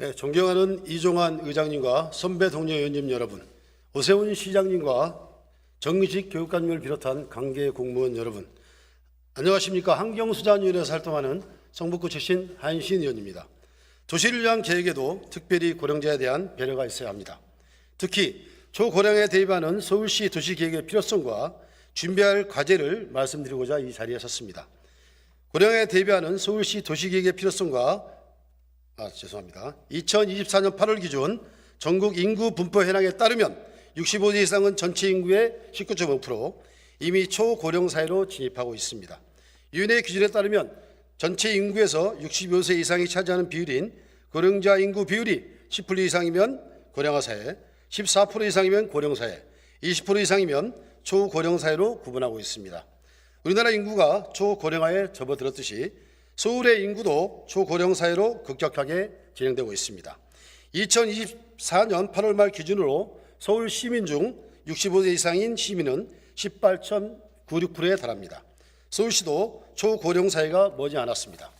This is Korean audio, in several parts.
네, 존경하는 이종환 의장님과 선배 동료 의원님 여러분, 오세훈 시장님과 정식 교육감님을 비롯한 관계 공무원 여러분, 안녕하십니까? 환경수단위원회에서 활동하는 성북구 출신 한신 의원입니다. 도시를 위한 계획에도 특별히 고령자에 대한 배려가 있어야 합니다. 특히 초고령에 대입하는 서울시 도시계획의 필요성과 준비할 과제를 말씀드리고자 이 자리에 섰습니다. 고령에 대비하는 서울시 도시계획의 필요성과 아, 죄송합니다. 2024년 8월 기준 전국 인구 분포 현황에 따르면 65세 이상은 전체 인구의 19.5% 이미 초고령 사회로 진입하고 있습니다. 유엔의 기준에 따르면 전체 인구에서 65세 이상이 차지하는 비율인 고령자 인구 비율이 10% 이상이면 고령화 사회, 14% 이상이면 고령 사회, 20% 이상이면 초고령 사회로 구분하고 있습니다. 우리나라 인구가 초고령화에 접어들었듯이 서울의 인구도 초고령 사회로 급격하게 진행되고 있습니다. 2024년 8월 말 기준으로 서울 시민 중 65세 이상인 시민은 18.96%에 달합니다. 서울시도 초고령 사회가 머지 않았습니다.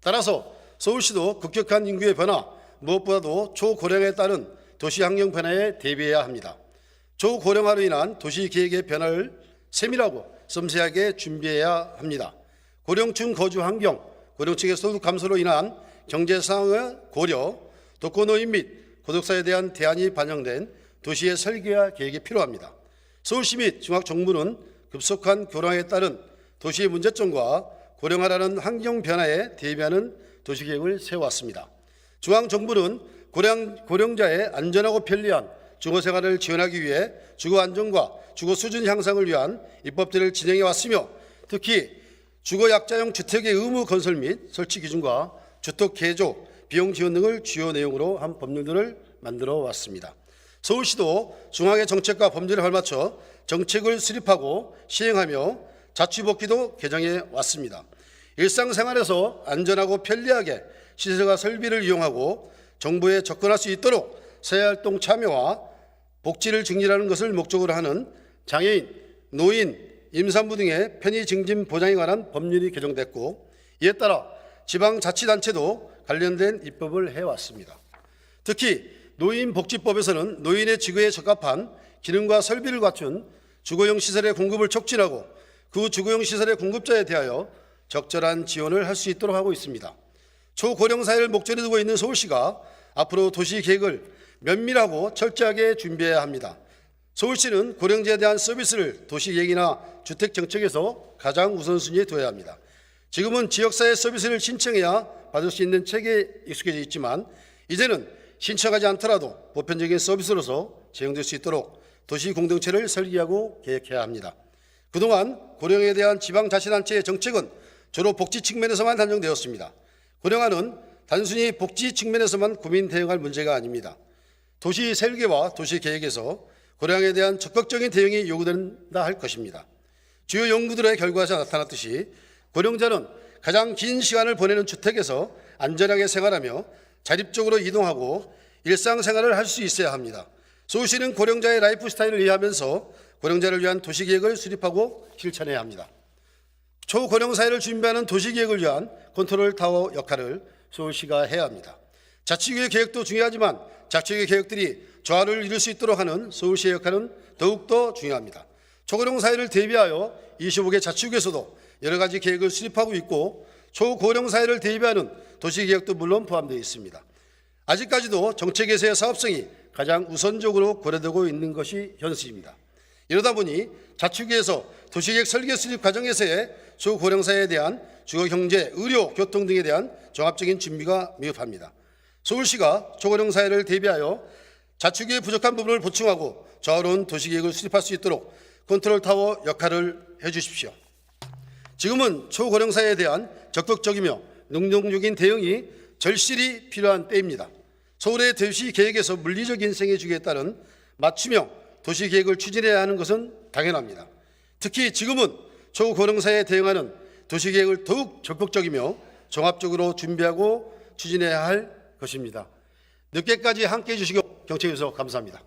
따라서 서울시도 급격한 인구의 변화, 무엇보다도 초고령에 따른 도시 환경 변화에 대비해야 합니다. 초고령화로 인한 도시 계획의 변화를 세밀하고 섬세하게 준비해야 합니다. 고령층 거주 환경, 고령층의 소득 감소로 인한 경제 상황의 고려, 독거노인 및 고독사에 대한 대안이 반영된 도시의 설계와 계획이 필요합니다. 서울시 및 중앙정부는 급속한 교량에 따른 도시의 문제점과 고령화라는 환경 변화에 대비하는 도시계획을 세워왔습니다. 중앙정부는 고령, 고령자의 안전하고 편리한 주거 생활을 지원하기 위해 주거 안정과 주거 수준 향상을 위한 입법들을 진행해 왔으며 특히 주거 약자용 주택의 의무 건설 및 설치 기준과 주택 개조, 비용 지원 등을 주요 내용으로 한 법률들을 만들어 왔습니다. 서울시도 중앙의 정책과 법률에 발맞춰 정책을 수립하고 시행하며 자치복지도 개정해 왔습니다. 일상생활에서 안전하고 편리하게 시설과 설비를 이용하고 정부에 접근할 수 있도록 사회활동 참여와 복지를 증진하는 것을 목적으로 하는 장애인, 노인, 임산부 등의 편의 증진 보장에 관한 법률이 개정됐고 이에 따라 지방자치단체도 관련된 입법을 해왔습니다. 특히 노인복지법에서는 노인의 지구에 적합한 기능과 설비를 갖춘 주거용 시설의 공급을 촉진하고 그 주거용 시설의 공급자에 대하여 적절한 지원을 할 수 있도록 하고 있습니다. 초고령 사회를 목전에 두고 있는 서울시가 앞으로 도시 계획을 면밀하고 철저하게 준비해야 합니다. 서울시는 고령자에 대한 서비스를 도시 계획이나 주택 정책에서 가장 우선순위에 둬야 합니다. 지금은 지역사회 서비스를 신청해야 받을 수 있는 체계에 익숙해져 있지만 이제는 신청하지 않더라도 보편적인 서비스로서 제공될 수 있도록 도시 공동체를 설계하고 계획해야 합니다. 그동안 고령에 대한 지방자치단체의 정책은 주로 복지 측면에서만 단정되었습니다. 고령화는 단순히 복지 측면에서만 고민 대응할 문제가 아닙니다. 도시 설계와 도시 계획에서 고령에 대한 적극적인 대응이 요구된다 할 것입니다. 주요 연구들의 결과에서 나타났듯이 고령자는 가장 긴 시간을 보내는 주택에서 안전하게 생활하며 자립적으로 이동하고 일상생활을 할 수 있어야 합니다. 서울시는 고령자의 라이프 스타일을 이해하면서 고령자를 위한 도시계획을 수립하고 실천해야 합니다. 초고령 사회를 준비하는 도시계획을 위한 컨트롤 타워 역할을 서울시가 해야 합니다. 자치구의 계획도 중요하지만 자치구의 계획들이 조화를 이룰 수 있도록 하는 서울시의 역할은 더욱더 중요합니다. 초고령 사회를 대비하여 25개 자치구에서도 여러 가지 계획을 수립하고 있고 초고령 사회를 대비하는 도시계획도 물론 포함되어 있습니다. 아직까지도 정책에서의 사업성이 가장 우선적으로 고려되고 있는 것이 현실입니다. 이러다 보니 자치구에서 도시계획 설계 수립 과정에서의 초고령사에 대한 주거 경제, 의료, 교통 등에 대한 종합적인 준비가 미흡합니다. 서울시가 초고령 사회를 대비하여 자치구의 부족한 부분을 보충하고 저하로운 도시계획을 수립할 수 있도록 컨트롤 타워 역할을 해주십시오. 지금은 초고령 사회에 대한 적극적이며 능동적인 대응이 절실히 필요한 때입니다. 서울의 도시 계획에서 물리적 인생의 주기에 따른 맞춤형 도시 계획을 추진해야 하는 것은 당연합니다. 특히 지금은 초고령 사회에 대응하는 도시 계획을 더욱 적극적이며 종합적으로 준비하고 추진해야 할 것입니다. 늦게까지 함께 해 주시고 경청해 주셔서 감사합니다.